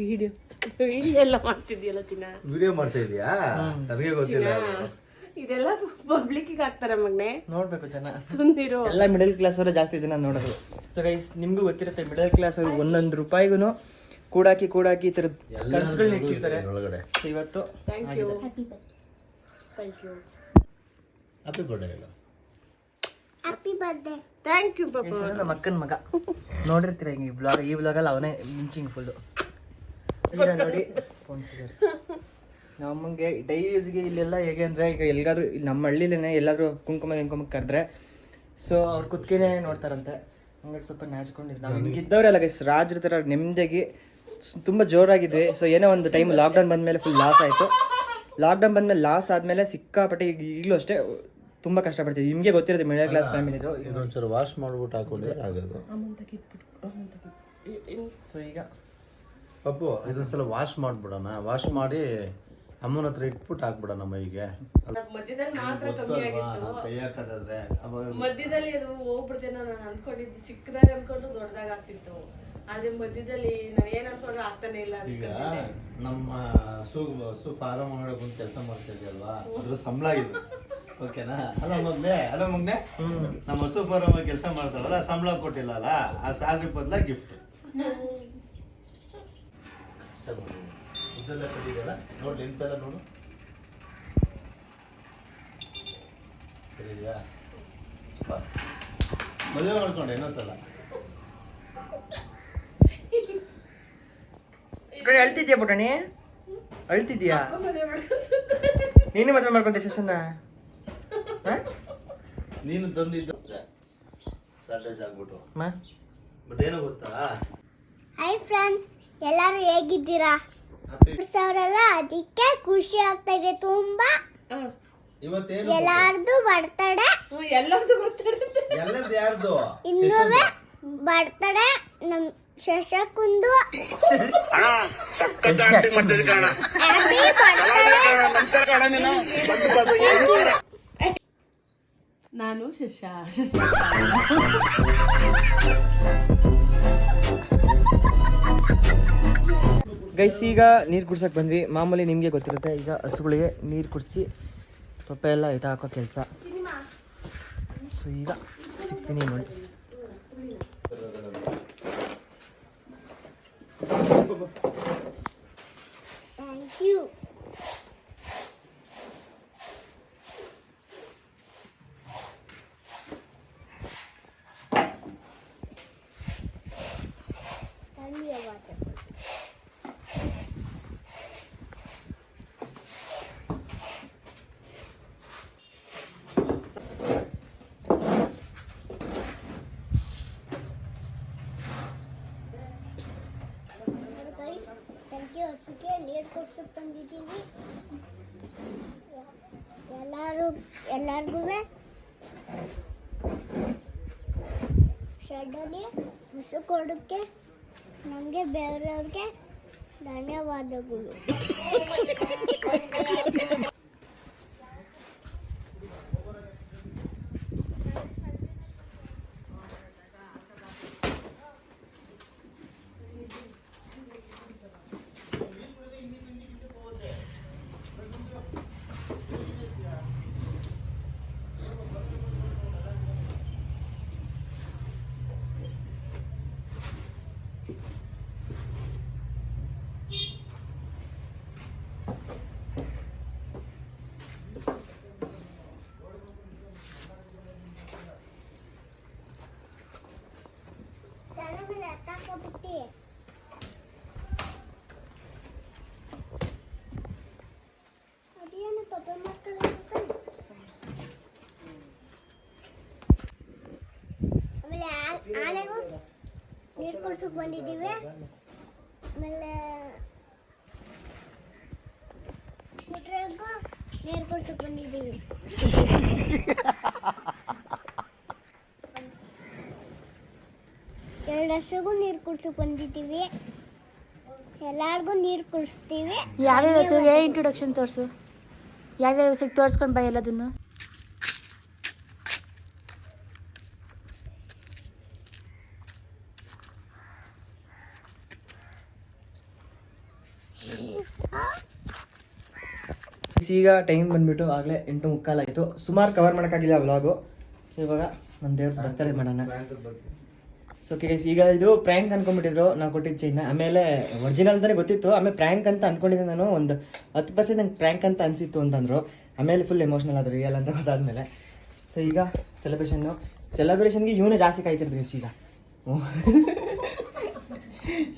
video video ಎಲ್ಲ ಮಾಡ್ತಿದ್ಯಲ್ಲ ಚಿನ್ನ? ವಿಡಿಯೋ ಮಾಡ್ತಾ ಇದೀಯಾ ನನಗೆ ಗೊತ್ತಿಲ್ಲ. ಇದೆಲ್ಲ ಪಬ್ಲಿಕ್ ಹಾಕ್ತಾರೆ ಮಗ್ನೆ? ನೋಡ್ಬೇಕು ಜನ ಸುಂದಿರು ಎಲ್ಲ ಮಿಡಲ್ ಕ್ಲಾಸ್ ಅವರ ಜಾಸ್ತಿ ಜನ ನೋಡೋದು. ಸೊ ಗೈಸ್ ನಿಮಗೂ ಗೊತ್ತಿರುತ್ತೆ ಮಿಡಲ್ ಕ್ಲಾಸ್ ಅವರು ಒಂದೊಂದು ರೂಪಾಯಿಗೂ ಕೂಡಾಕಿ ಕೂಡಾಕಿ ಈ ಥರದ ಕನ್ಸುಗಳನ್ನ ಇಟ್ಟಿರ್ತಾರೆ. ಒಳಗಡೆ ಇವತ್ತು ಥ್ಯಾಂಕ್ ಯು. ಥ್ಯಾಂಕ್ ಯು ಅದು ಕೊಡಲ್ಲ ಥ್ಯಾಂಕ್ ಯು ಪಾಪ ಈ ನಮ್ಮ ಅಕ್ಕನ ಮಗ. ನೋಡಿರ್ತೀರ ಹಿಂಗೆ ಈ ಬ್ಲಾಗ್ ಈ ಬ್ಲಾಗಲ್ಲಿ ಅವನೇ ಮಿಂಚಿಂಗ್ ಫುಲ್ಲು ಈಗ ನೋಡಿ ನಮಗೆ ಡೈಲಿ ಯೂಸ್ಗೆ ಇಲ್ಲೆಲ್ಲ ಹೇಗೆ ಅಂದರೆ ಈಗ ಎಲ್ಲಾದರೂ ಇಲ್ಲಿ ನಮ್ಮ ಹಳ್ಳಿಲೇ ಎಲ್ಲಾದರೂ ಕುಂಕುಮ ಕುಂಕುಮಕ್ಕೆ ಕರೆದ್ರೆ ಸೊ ಅವ್ರು ಕುತ್ಕೇನೆ ನೋಡ್ತಾರಂತೆ. ಹಂಗಾಗಿ ಸ್ವಲ್ಪ ನಾಚ್ಕೊಂಡಿದ್ದು ನಾವು ಹಿಂಗಿದ್ದವರೆಲ್ಲ ಗೈಸ್ ರಾಜ್ರ ಥರ ನೆಮ್ಮದಿಯಾಗಿ ತುಂಬ ಜೋರಾಗಿದ್ವಿ ಸೊ ಏನೋ ಒಂದು ಟೈಮ್ ಲಾಕ್ಡೌನ್ ಬಂದಮೇಲೆ ಫುಲ್ ಲಾಸ್ ಆಯಿತು. ಲಾಕ್ಡೌನ್ ಬಂದಮೇಲೆ ಲಾಸ್ ಆದಮೇಲೆ ಸಿಕ್ಕಾಪಟ್ಟೆ ಈಗ ಈಗಲೂ ಅಷ್ಟೇ ತುಂಬ ಕಷ್ಟಪಡ್ತೀವಿ ನಿಮಗೆ ಗೊತ್ತಿರೋದು ಮಿಡಲ್ ಕ್ಲಾಸ್ ಫ್ಯಾಮಿಲಿದು ಇನ್ನೊಂದ್ಸಲ ವಾಶ್ ಮಾಡ್ಬಿಟ್ಟು ಹಾಕೊಂಡ್ರೆ ಆಗೋದು. ಸೊ ಈಗ ಪಪ್ಪು ಇದೊಂದ್ಸಲ ವಾಶ್ ಮಾಡ್ಬಿಡೋಣ. ವಾಶ್ ಮಾಡಿ ಅಮ್ಮನ ಹತ್ರ ಇಟ್ಬಿಟ್ಟು ಹಾಕ್ಬಿಡೋಣ ಮೈಗೆ. ಮಧ್ಯದಲ್ಲಿ ಮಾತ್ರ ಕಮ್ಮಿ ಆಗಿತ್ತು. ಕೈ ಹಾಕೋದಾದ್ರೆ. ಅವಾಗ ಮಧ್ಯದಲ್ಲಿ ಅದು ಹೋಗ್ಬಿಡ್ತೇನೋ ನಾನು ಅನ್ಕೊಂಡಿದ್ದು. ಚಿಕ್ಕದಾಗ ಅನ್ಕೊಂಡು ದೊಡ್ಡದಾಗ ಆಗ್ತಿತ್ತು. ಆದ್ರೆ ಮಧ್ಯದಲ್ಲಿ ನಾನು ಏನ್ ಅನ್ಕೊಂಡ್ರೆ ಆಗ್ತಾನೆ ಇಲ್ಲ ಈಗ. ನಮ್ಮ ಸು ಸು ಫಾರಂ ಒಳಗಡೆ ಬಂದು ಕೆಲಸ ಮಾಡ್ತಾ ಇದೆಯಲ್ವಾ ಅದ್ರ ಸಂಬಳ ಇದು ಓಕೆನಾ? ಅಲ್ಲ ಮಗ್ನೆ ಅಲ್ಲ ಮಗ್ನೆ. ನಮ್ಮ ಹಸು ಫಾರಂ ಕೆಲಸ ಮಾಡ್ತಾವಲ್ಲ ಸಂಬಳ ಕೊಟ್ಟಿಲ್ಲ ಅಲ್ಲ ಆ ಸ್ಯಾಲ್ರಿ ಬದಲ ಗಿಫ್ಟ್ ಇದೆಲ್ಲ ಸರಿದೆಯಲ್ಲ ನೋಡಿ ಲೆಂತೆಲ್ಲ ನೋಡು. ಸೂಪರ್ ಮದುವೆ ಮಾಡ್ಕೊಂಡೆ ಇನ್ನೊಂದ್ಸಲ. ಅಳ್ತಿದ್ಯಾ ಪುಟಣಿ? ಅಳ್ತಿದ್ಯಾ? ನೀನು ಮದುವೆ ಮಾಡ್ಕೊಂಡೆ ಶಶನ್ನ ನೀನು ತಂದಿದ್ದು ಸಾಲ್ಟೇಜ್ ಆಗ್ಬಿಟ್ಟು. ಬಟ್ ಏನು ಗೊತ್ತಾ? ಹಾಯ್ ಫ್ರೆಂಡ್ಸ್ ಎಲ್ಲರೂ ಹೇಗಿದ್ದೀರಾ? ಸಾವಿರಲ್ಲ ಅದಕ್ಕೆ ಖುಷಿ ಆಗ್ತಾ ಇದೆ ತುಂಬಾ. ಇವತ್ತೇನು ಎಲ್ಲಾರ್ದು ಬರ್ತಡೆ. ಎಲ್ಲರದು ಯಾರ್ದು? ಇನ್ನುವೆ ಬರ್ತಡೆ ನಮ್ ಶಶಕುಂದು. (laughs) ಅಣ್ಣ ಸಖತ್ ಆಕ್ಟಿಂಗ್ ಮಾಡ್ತಿದ್ದೆ ಕಣ ಹ್ಯಾಪಿ ನಮಸ್ಕಾರ ಕಣ ನೀನು. ಶಶ ಗೈಸ್ ಈಗ ನೀರು ಕುಡ್ಸಕ್ಕೆ ಬಂದ್ವಿ. ಮಾಮೂಲಿ ನಿಮಗೆ ಗೊತ್ತಿರುತ್ತೆ ಈಗ ಹಸುಗಳಿಗೆ ನೀರು ಕುಡಿಸಿ ತೊಪ್ಪೆ ಎಲ್ಲ ಇದು ಹಾಕೋ ಕೆಲಸ. ಸೊ ಈಗ ಸಿಗ್ತೀನಿ ನೋಡಿ. ಥ್ಯಾಂಕ್ ಯು ಧನ್ಯವಾದ ಶೆಡ್ಡಲ್ಲಿ ಹಸು ಕೊಡೋಕ್ಕೆ ನಮಗೆ ಬೇರೆಯವ್ರಿಗೆ ಧನ್ಯವಾದಗಳು (laughs) (laughs) ತಲೆ ಮೇಲೆ ಹತ್ತಾಕೊಂಡ್ಬಿಟ್ಟು ಅದೇನು ಪಪ್ಪ ಮಕ್ಕಳು ಆಮೇಲೆ ಆ- ಆನೆಗೂ ನೀರು ಕುಡ್ಸಕ್ ಬಂದಿದ್ದೀವಿ. ಆಮೇಲೆ ಕುಟ್ರೆಗೂ ನೀರು ಕುಡ್ಸಕ್ ಬಂದಿದ್ದೀವಿ. ಎರಡು ಹಸುಗೂ ನೀರು ಕುಡ್ಸಕ್ ಬಂದಿದ್ದೀವಿ. ಎಲ್ಲಾರ್ಗೂ ನೀರು ಕುಡಿಸ್ತೀವಿ. ಯಾವ್ಯಾವ ಹೆಸರಿಗೆ ಇಂಟ್ರೊಡಕ್ಷನ್ ತೋರಿಸು? ಯಾವ್ಯಾವ ಹೆಸರಿಗೆ ತೋರಿಸ್ಕೊಂಡು ಬಾ ಎಲ್ಲದನ್ನು? ಈಗ ಟೈಮ್ ಬಂದ್ಬಿಟ್ಟು ಆಗಲೇ ಎಂಟು ಮುಕ್ಕಾಲಾಯಿತು ಸುಮಾರು ಕವರ್ ಮಾಡೋಕ್ಕಾಗಿಲ್ಲ ವ್ಲಾಗು ಸೊ ಇವಾಗ ನನ್ನ ದೇವ್ರ ಬರ್ತಾರೆ ಮಾಡೋಣ. ಸೊ ಕೇಸ್ ಈಗ ಇದು ಪ್ರ್ಯಾಂಕ್ ಅನ್ಕೊಂಡ್ಬಿಟ್ಟಿದ್ರು. ನಾವು ಕೊಟ್ಟಿದ್ದ ಚೈನ್ನ ಆಮೇಲೆ ಒರಿಜಿನಲ್ ಅಂತಲೇ ಗೊತ್ತಿತ್ತು. ಆಮೇಲೆ ಪ್ರ್ಯಾಂಕ್ ಅಂತ ಅನ್ಕೊಂಡಿದ್ದೆ ನಾನು. ಒಂದು ಹತ್ತು ಪರ್ಸೆಂಟ್ ನಂಗೆ ಪ್ರ್ಯಾಂಕ್ ಅಂತ ಅನಿಸಿತ್ತು ಅಂತಂದರು. ಆಮೇಲೆ ಫುಲ್ ಎಮೋಷ್ನಲ್ ಆದರು ರಿಯಲ್ ಅಂತ ಗೊತ್ತಾದ್ಮೇಲೆ. ಸೊ ಈಗ ಸೆಲೆಬ್ರೇಷನ್ನು ಸೆಲೆಬ್ರೇಷನ್ಗೆ ಇವನೇ ಜಾಸ್ತಿ ಕಾಯ್ತಿರೋದು ಕೇಸ್ ಈಗ.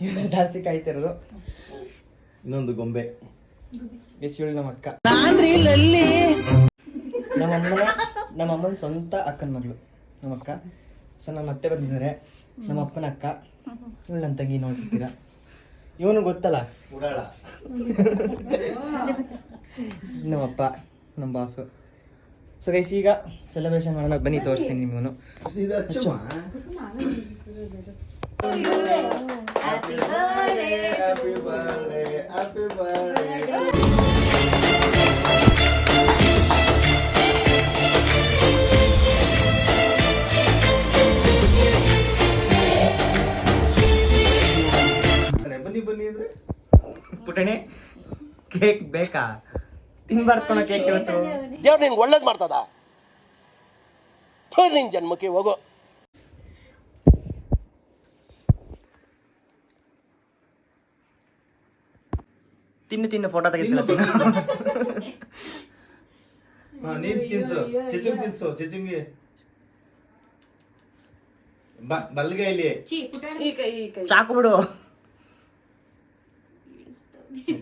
ಇವನೇ ಜಾಸ್ತಿ ಕಾಯ್ತಿರೋದು. ಇನ್ನೊಂದು ಗೊಂಬೆ. ಎಸ್ ನಮ್ಮ ಅಕ್ಕ. ನಮ್ಮ ಅಮ್ಮನ ನಮ್ಮ ಅಮ್ಮನ ಸ್ವಂತ ಅಕ್ಕನ ಮಗಳು ನಮ್ಮ ಅಕ್ಕ. ಸೊ ನಮ್ಮ ಅತ್ತೆ ಬಂದಿದ್ದಾರೆ. ನಮ್ಮ ಅಪ್ಪನ ಅಕ್ಕ. ಇವಳು ನನ್ನ ತಂಗಿ ನೋಡ್ತಿರ್ತೀರಾ ಇವನು ಗೊತ್ತಲ್ಲ? ಉಡಾಳ. ನಮ್ಮಪ್ಪ ನಮ್ಮ ಬಾಸು. ಸೊ ಗೈಸ್ ಈಗ ಸೆಲೆಬ್ರೇಷನ್ ಮಾಡೋಣ. ಬನ್ನಿ ತೋರಿಸ್ತೀನಿ ನಿಮಗೂ ಬನ್ನಿ ಬನ್ನಿ ಅಂದ್ರೆ? ಪುಟಣಿ ಕೇಕ್ ಬೇಕಾ? ತಿನ್ಬಾರ್ದು ಕಣ ಕೇಕ್ ಇವತ್ತು. ದೇವ್ರು ನಿಂಗೆ ಒಳ್ಳೇದು ಮಾಡ್ತದ? ನಿನ್ ಜನ್ಮಕ್ಕೆ ಹೋಗೋ. ತಿನ್ನು ತಿನ್ನು ಫೋಟೋ ತೆಗೆದ ತಿನ್ನು (laughs) ಹಾ ನೀನ್ ತಿನ್ಸು. ಚಿಚುಂಗ್ ತಿನ್ಸು ಚಿಚುಂಗಿ. ಬಲ್ಗೆ ಇಲ್ಲಿ ಚಾಕು ಬಿಡು.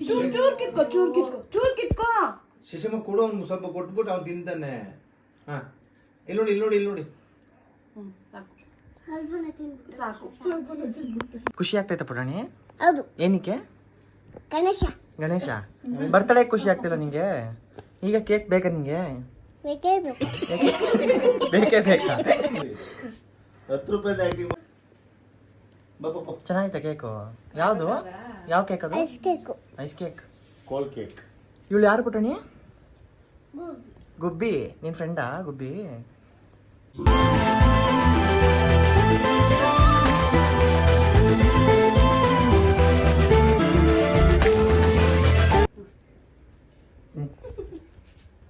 ಚೂರ್ ಚೂರ್ ಕಿತ್ಕೋ ಚೂರ್ ಕಿತ್ಕೋ ಚೂರ್ ಕಿತ್ಕೋ. ಶಿಶಮ ಕೂಡ ಅವ್ನು ಸ್ವಲ್ಪ ಕೊಟ್ಬಿಟ್ಟು ಅವ್ನು ತಿಂತಾನೆ. ಹಾ. ಇಲ್ಲಿ ನೋಡಿ ಇಲ್ಲಿ ನೋಡಿ ಇಲ್ಲಿ ನೋಡಿ. ಸಾಕು. ಖುಷಿ ಆಗ್ತೈತೆ ಪುಟಾಣಿ ಹೌದು. ಏನಕ್ಕೆ? ಗಣೇಶ. ಗಣೇಶ? ಬರ್ತಡೇ ಖುಷಿ ಆಗ್ತಿಲ್ಲ ನಿಂಗೆ? ಈಗ ಕೇಕ್ ಬೇಕಾ ನಿಂಗೆ? ಬೇಕೇ ಬೇಕು. ಬೇಕೇ? ಬೇಕಾ ಹತ್ತು ರೂಪಾಯಿ ಚೆನ್ನಾಗಿತ್ತ ಕೇಕು? ಯಾವುದು? ಯಾವ ಕೇಕ್ ಅದು? ಐಸ್ ಕೇಕು ಐಸ್ ಕೇಕ್ ಕೋಲ್ ಕೇಕ್ ಇವಳು ಯಾರು ಪುಟಾಣಿ ಗುಬ್ಬಿ. ನಿನ್ ಫ್ರೆಂಡಾ ಗುಬ್ಬಿ.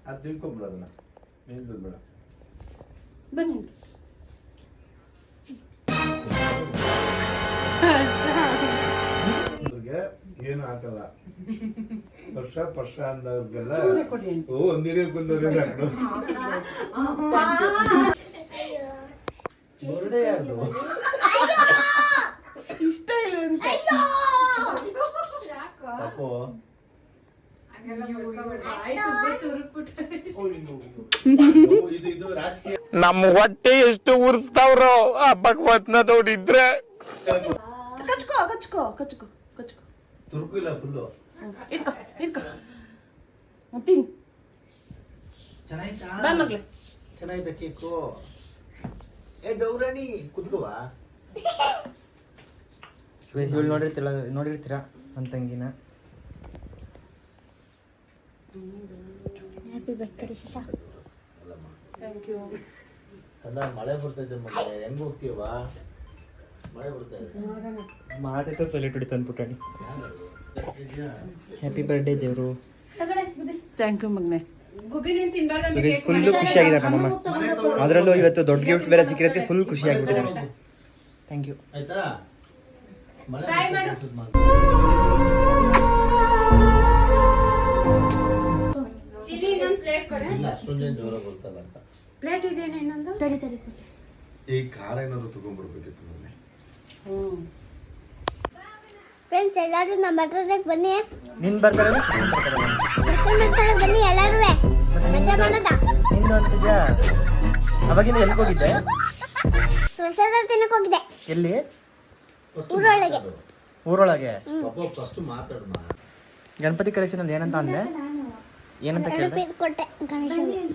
ಅದು ತಿಳ್ಕೊಂಬಿಡು ಅದನ್ನ. ಏನ್ ಬೇಡ ಬನ್ನಿ. ಅವ್ರಿಗೆ ಏನು ಹಾಕಲ್ಲ ವರ್ಷ ಪರ್ಷ ಅಂದವ್ರಿಗೆಲ್ಲ ಓ ಒಂದಿನ ಬಂದವ್ರಿಗೆ ಹಾಕ್ಡು ಬರ್ಡೇ ಯಾರ್ದು? ಇಷ್ಟ ಇಲ್ಲ ಅಂತ. ಪಾಪು ನಮ್ಮ ಹೊಟ್ಟೆ ಎಷ್ಟು ಉರ್ಸ್ತಾವ್ರೋ ಆ ಭಗವತ್ನ ನೋಡಿದ್ರೆ ಕಚ್ಕೋ ಕಚ್ಕೋ ಕಚ್ಕೋ. ತುರ್ಕು ಇಲ್ಲ ಫುಲ್ಲು ಇರ್ಕ ಇರ್ಕ. ಹ್ಮ್, ಚೆನ್ನಾಯ್ತಾ ಬಾ ಮಗ್ಲೆ. ಚೆನ್ನಾಯ್ತಾ ಕೇಕು. ಏ ಡೌರಾಣಿ ಕುತ್ಕೋವಾ? ಇವಳು ನೋಡಿರ್ತಿಲ್ಲ ನೋಡಿರ್ತೀರಾ ನನ್ನ ತಂಗಿನ? Happy birthday Shisha. Thank you ಅಲ್ಲ ಮಳೆ ಬರ್ತೈತೆ ಮಗ ಹೆಂಗ್ ಹೋಗ್ತೀವಾ ಮಾತೈತೆ ಸೆಲೆಕ್ಟ್ ಹಿಡಿತ ಅನ್ಬಿಟ್ಟಾಣಿ ಹ್ಯಾಪಿ ಬರ್ಡೇ ದೇವರು. ಥ್ಯಾಂಕ್ ಯು ಮಗ್ನೆ. ಫುಲ್ಲು ಖುಷಿಯಾಗಿದ್ದಾರೆ ನಮ್ಮಮ್ಮ. ಅದರಲ್ಲೂ ಇವತ್ತು ದೊಡ್ಡ ಗಿಫ್ಟ್ ಬೇರೆ ಸಿಕ್ಕಿರೋದಕ್ಕೆ ಫುಲ್ ಖುಷಿ ಖುಷಿಯಾಗಿಬಿಟ್ಟಿದ್ದಾರೆ ಥ್ಯಾಂಕ್ ಯು ಆಯ್ತಾ ಪ್ಲೇಟ್ ಇದೆ ಇನ್ನೊಂದು? ತಡಿ ತಡಿ ಈ ಖಾರ ಏನಾದ್ರು ತಗೊಂಡ್ಬರ್ಬೇಕಿತ್ತು ಮೊನ್ನೆ ಫ್ರೆಂಡ್ಸ್ ಎಲ್ಲರೂ ನಮ್ಮ ಅಡ್ರೆಸ್ಗೆ ಬನ್ನಿ. ನಿನ್ ಬರ್ತಾರೆ ಬರ್ತಾರೆ ಬನ್ನಿ. ಎಲ್ಲರೂ ಮಜಾ ಮಾಡೋದ? ನಿಂದು ಅಂತಿದ್ಯಾ? ಅವಾಗಿಂದ ಎಲ್ಲಿ ಹೋಗಿದ್ದೆ? ಪ್ರಸಾದ ತಿನ್ನಕ್ಕೆ ಹೋಗಿದ್ದೆ. ಎಲ್ಲಿ? ಊರೊಳಗೆ. ಊರೊಳಗೆ. ಪಾಪ ಫಸ್ಟ್ ಮಾತಾಡೋಣ ಗಣಪತಿ ಕಲೆಕ್ಷನ್ ಅಲ್ಲಿ ಏನಂತ ಅಂದೆ? ಏನಂತ ಕೇಳ್ದೆ?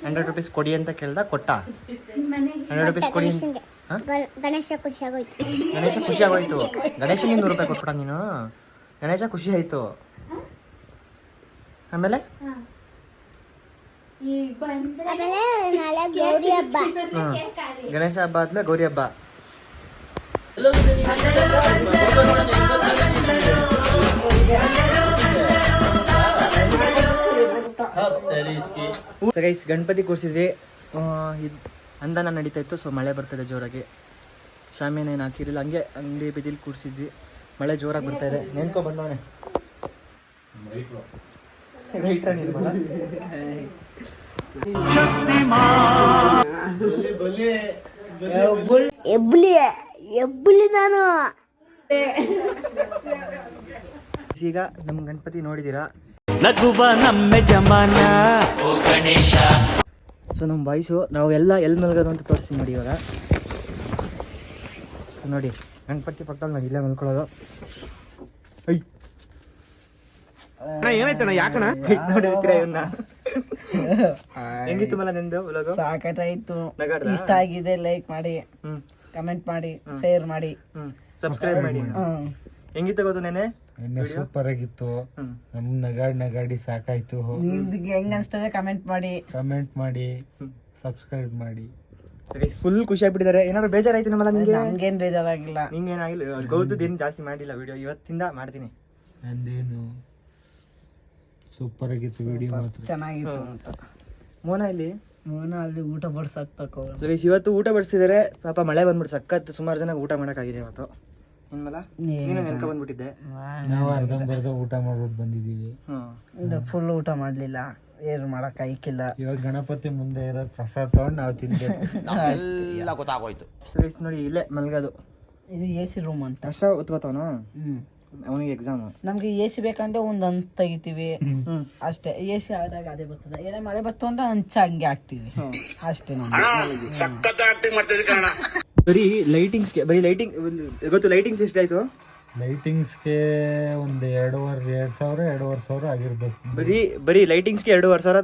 ಹಂಡ್ರೆಡ್ ರುಪೀಸ್ ಕೊಡಿ ಅಂತ ಕೇಳ್ದ ಕೊಟ್ಟ? ಹಂಡ್ರೆಡ್ ರುಪೀಸ್ ಕೊಡಿ ಗಣೇಶ ಖುಷಿ ಆಗೋಯ್ತು. ಗಣೇಶ ಖುಷಿ ಆಗೋಯ್ತು. ಗಣೇಶನಿಗೆ ನೂರು ರೂಪಾಯಿ ಕೊಟ್ಬಿಡ ನೀನು. ಗಣೇಶ ಖುಷಿ ಆಯ್ತು. ಆಮೇಲೆ? ಆಮೇಲೆ ನಾಳೆ ಗೌರಿ ಹಬ್ಬ. ಗಣೇಶ ಹಬ್ಬ ಆದ್ಮೇಲೆ ಗೌರಿ ಹಬ್ಬ. ಗಣಪತಿ ಕೂರಿಸಿದ್ವಿ. ಇದು ಅಂದನ ನಡೀತಾ ಇತ್ತು ಸೊ ಮಳೆ ಬರ್ತಿದೆ ಜೋರಾಗಿ. ಶಾಮಿಯಾನ ಏನು ಹಾಕಿರಲಿಲ್ಲ ಹಂಗೆ ಅಂಗಡಿ ಬಿದಿಲಿ ಕೂಡಿಸಿದ್ವಿ ಮಳೆ ಜೋರಾಗಿ ಬರ್ತಾ ಇದೆ. ನೆನ್ಕೊ ಬಂದವನೆ. ನಾನು. ಈಗ ನಮ್ ಗಣಪತಿ ನೋಡಿದೀರಾ? ನಗುವ ನಮ್ಮ ಜಮಾನ ಓ ಗಣೇಶ. ಸೊ ನಮ್ಮ ಬಾಯ್ಸು ನಾವು ಎಲ್ಲ ಎಲ್ಲಿ ಮಲ್ಗೋದು ಅಂತ ತೋರಿಸ್ತೀನಿ ನೋಡಿ ಇವಾಗ. ಸೊ ನೋಡಿ ಗಣಪತಿ ಪಕ್ಕದಲ್ಲಿ ನಾವು ಇಲ್ಲೇ ಮಲ್ಕೊಳ್ಳೋದು. ಐ. ಏನಾಯ್ತಣ್ಣ ಯಾಕಣ Guys, ನೋಡಿರ್ತೀರಾ ಇವನ್ನ. ಹೆಂಗಿತ್ತು ಮಲ್ಲ ನಿಂದು ವ್ಲಾಗ್ ಸಾಕಾಯ್ತು. ಇಷ್ಟ ಆಗಿದೆ ಲೈಕ್ ಮಾಡಿ ಕಮೆಂಟ್ ಮಾಡಿ ಶೇರ್ ಮಾಡಿ. ಸಬ್ಸ್ಕ್ರೈಬ್ ಮಾಡಿ. ಹೆಂಗಿತ್ತು ಗೊತ್ತು ನೆನೆ? ಸೂಪರ್ ಆಗಿತ್ತು ನಮ್ ನಗಾಡ್ ನಗಾಡಿ ಸಾಕಾಯ್ತು. ನಿಮ್ಗೆ ಹೆಂಗ್ ಅನ್ಸ್ತದೆ ಕಮೆಂಟ್ ಮಾಡಿ. ಕಮೆಂಟ್ ಮಾಡಿ ಸಬ್ಸ್ಕ್ರೈಬ್ ಮಾಡಿ. ಫುಲ್ ಖುಷಿ ಆಗ್ಬಿಟ್ಟಿದ್ದಾರೆ. ಏನಾದ್ರು ಬೇಜಾರಾಯ್ತು ನಮ್ಮಲ್ಲ? ನಿಮ್ಗೆ? ನಮ್ಗೇನ್ ಬೇಜಾರಾಗಿಲ್ಲ. ನಿಂಗೆ ಏನಾಗಿಲ್ಲ? ಗೌತದ್ ಏನು ಜಾಸ್ತಿ ಮಾಡಿಲ್ಲ ವಿಡಿಯೋ ಇವತ್ತಿಂದ ಮಾಡ್ತೀನಿ. ನಂದೇನು ಸೂಪರ್. ಆಗಿತ್ತು ವಿಡಿಯೋ ಮಾತ್ರ. ಚೆನ್ನಾಗಿತ್ತು ಅಂತ ಮೋನ ಇಲ್ಲಿ ಮೋನ ಅಲ್ಲಿ ಊಟ ಬಡ್ಸಾಕ್ಬೇಕು ಸರಿ ಇವತ್ತು ಊಟ ಬಡಿಸಿದರೆ. ಪಾಪ ಮಳೆ ಬಂದ್ಬಿಟ್ಟು ಸಖತ್ ಸುಮಾರು ಜನ ಊಟ ಮಾಡೋಕ್ಕಾಗಿದೆ ಇವತ್ತು. ನಿಮ್ಮಲ್ಲ ನೀನು ನೆನ್ಕ ಬಂದ್ಬಿಟ್ಟಿದ್ದೆ. ನಾವು ಅರ್ಧಂಬರ್ಧ ಊಟ ಮಾಡ್ಬಿಟ್ಟು ಹ್ಞೂ ಫುಲ್ ಊಟ ಮಾಡಲಿಲ್ಲ. ಏನು ಮಾಡಕ್ ಐಕಿಲ್ಲ ಇವಾಗ ಗಣಪತಿ ಮುಂದೆ ಇರೋ ಪ್ರಸಾದ ತಗೊಂಡು ನಾವು ಎಲ್ಲ ಗೊತ್ತಾಗೋಯ್ತು. ಗೈಸ್ ನೋಡಿ ಇಲ್ಲೇ ಮಲ್ಗದು. ಇದು ಎ ಸಿ ರೂಮ್ ಅಂತ. ಅಷ್ಟ ಒತ್ಕೋತಾವನು ಹ್ಮ್. ಅವನಿಗೆ ಎಕ್ಸಾಮ್ ನಮ್ಗೆ ಎ ಸಿ ಬೇಕಂದ್ರೆ ಒಂದ್ ಅಂತ ತೆಗಿತೀವಿ. ಹ್ಮ್. ಅಷ್ಟೇ ಎ ಸಿ ಆದಾಗ ಅದೇ ಬರ್ತದೆ. ಏನೇ ಮಳೆ ಬತ್ತು ಅಂದ್ರೆ ಹಂಚ ಹಂಗೆ ಹಾಕ್ತೀವಿ. ಅಷ್ಟೇ ನಮ್ಗೆ ಬರೀ ಲೈಟಿಂಗ್ಸ್ಗೆ ಬರೀ ಲೈಟಿಂಗ್ ಗೊತ್ತು ಲೈಟಿಂಗ್ಸ್ ಎಷ್ಟಾಯ್ತು? ಲೈಟಿಂಗ್ಸ್ಗೆ ಒಂದು ಎರಡೂವರೆ ಎರಡು ಸಾವಿರ ಎರಡೂವರೆ ಸಾವಿರ ಆಗಿರ್ಬೇಕು. ಬರೀ ಬರೀ ಲೈಟಿಂಗ್ಸ್ಗೆ ಎರಡೂವರೆ ಸಾವಿರ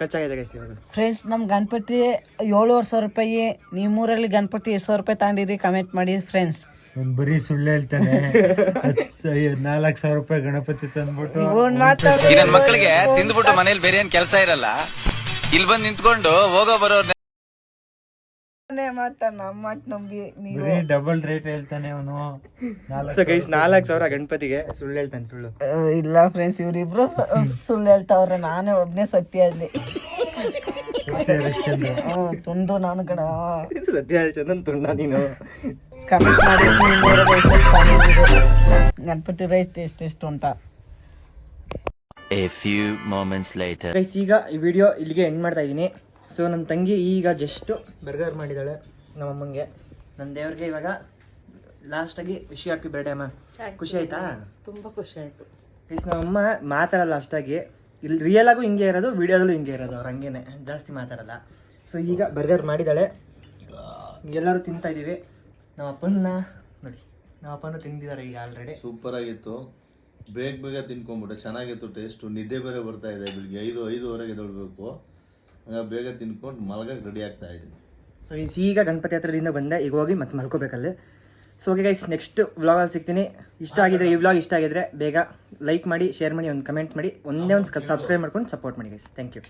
ಖರ್ಚಾಗಿದೆ ಗೈಸ್ ಇವಾಗ. ಫ್ರೆಂಡ್ಸ್ ನಮ್ಮ ಗಣಪತಿ ಏಳುವರೆ ಸಾವಿರ ರೂಪಾಯಿ ನಿಮ್ಮೂರಲ್ಲಿ ಗಣಪತಿ ಎಷ್ಟು ಸಾವಿರ ರೂಪಾಯಿ ತಗೊಂಡಿರಿ ಕಮೆಂಟ್ ಮಾಡಿ ಫ್ರೆಂಡ್ಸ್ ಒಂದು ಬರೀ ಸುಳ್ಳು ಹೇಳ್ತಾನೆ. ನಾಲ್ಕು ಸಾವಿರ ರೂಪಾಯಿ ಗಣಪತಿ ತಂದ್ಬಿಟ್ಟು ಈ ನನ್ ಮಕ್ಕಳಿಗೆ ತಿಂದ್ಬಿಟ್ಟು ಮನೇಲಿ ಬೇರೆ ಏನ್ ಕೆಲಸ ಇರಲ್ಲ? ಇಲ್ಲಿ ಬಂದ್ ನಿಂತ್ಕೊಂಡು ಹೋಗೋ ಬರೋ ಮಾತ ನಮ್ಮ ಮಾತು ನಂಬಿ ನೀವು. ಬರೀ ಡಬಲ್ ರೇಟ್ ಹೇಳ್ತಾನೆ ಅವನು. ಸೊ ಗೈಸ್ ನಾಲ್ಕು ಸಾವಿರ ಗಣಪತಿಗೆ. ಸುಳ್ಳು ಹೇಳ್ತಾನೆ ಸುಳ್ಳು. ಇಲ್ಲ ಫ್ರೆಂಡ್ಸ್ ಇವ್ರಿಬ್ರು ಸುಳ್ಳು ಹೇಳ್ತಾವ್ರೆ ನಾನೇ ಒಬ್ನೇ ಸತ್ಯ ಅಲ್ಲಿ ತುಂಡು ನಾನು ಕಣ. ಇದು ಸತ್ಯ ಚಂದನ್ ತುಂಡ ನೀನು? ಕಮೆಂಟ್ ಮಾಡಿ? ಗಣಪತಿ ರೈಸ್ ಎಷ್ಟು ಎಷ್ಟು ಅಂತ. A few moments later. Guys ಈಗ ಈ ವಿಡಿಯೋ ಇಲ್ಲಿಗೆ ಎಂಡ್ ಮಾಡ್ತಾ ಇದ್ದೀನಿ. ಸೊ ನನ್ನ ತಂಗಿ ಈಗ ಜಸ್ಟ್ ಬರ್ಗರ್ ಮಾಡಿದ್ದಾಳೆ ನಮ್ಮಮ್ಮಂಗೆ. ನನ್ನ ದೇವ್ರಿಗೆ ಇವಾಗ ಲಾಸ್ಟಾಗಿ ವಿಶ್ ಹ್ಯಾಪಿ ಬರ್ಡೇ ಅಮ್ಮ ಖುಷಿ ಆಯ್ತಾ? ತುಂಬಾ ಖುಷಿ ಆಯ್ತು. ನಮ್ಮ ನಮ್ಮಮ್ಮ ಮಾತಾಡಲ್ಲ ಅಷ್ಟಾಗಿ ಇಲ್ಲಿ ರಿಯಲ್ ಆಗು ಹಿಂಗೆ ಇರೋದು ವಿಡಿಯೋದಲ್ಲೂ ಹಿಂಗೆ ಇರೋದು ಅವ್ರು ಹಂಗೇನೆ. ಜಾಸ್ತಿ ಮಾತಾಡಲ್ಲ. ಸೊ ಈಗ ಬರ್ಗರ್ ಮಾಡಿದ್ದಾಳೆ ಎಲ್ಲರೂ ತಿಂತಾ ಇದ್ದೀವಿ. ನಮ್ಮ ಅಪ್ಪನ ನೋಡಿ ನಮ್ಮ ಅಪ್ಪನ ತಿಂದಿದ್ದಾರೆ ಈಗ ಆಲ್ರೆಡಿ ಸೂಪರ್ ಆಗಿತ್ತು. ಬೇಗ ಬೇಗ ತಿನ್ಕೊಂಬಿಟ್ಟೆ ಚೆನ್ನಾಗಿತ್ತು ಟೇಸ್ಟು ನಿದ್ದೆ ಬೇರೆ ಬರ್ತಾ ಇದೆ. ಬೆಳಿಗ್ಗೆ ಐದು ಐದುವರೆಗೆ ಎದ್ದೇಳ್ಬೇಕು. ಬೇಗ ತಿನ್ಕೊಂಡು ಮಲಗಕ್ಕೆ ರೆಡಿ ಆಗ್ತಾ ಇದ್ದೀನಿ. ಸೊ ಈಗ ಗಣಪತಿ ಹತ್ರದಿಂದ ಬಂದೆ. ಈಗ ಹೋಗಿ ಮತ್ತೆ ಮಲ್ಕೋಬೇಕಲ್ಲಿ ಸೊ ಓಕೆ ಗೈಸ್ ನೆಕ್ಸ್ಟ್ ವ್ಲಾಗಲ್ಲಿ ಸಿಗ್ತೀನಿ. ಇಷ್ಟ ಆಗಿದ್ರೆ ಈ ವ್ಲಾಗ್ ಇಷ್ಟ ಆಗಿದ್ರೆ ಬೇಗ ಲೈಕ್ ಮಾಡಿ ಶೇರ್ ಮಾಡಿ ಒಂದು ಕಮೆಂಟ್ ಮಾಡಿ. ಒಂದೇ ಒಂದು ಸಬ್ಸ್ಕ್ರೈಬ್ ಮಾಡ್ಕೊಂಡು ಸಪೋರ್ಟ್ ಮಾಡಿ ಗೈಸ್ ಥ್ಯಾಂಕ್ ಯು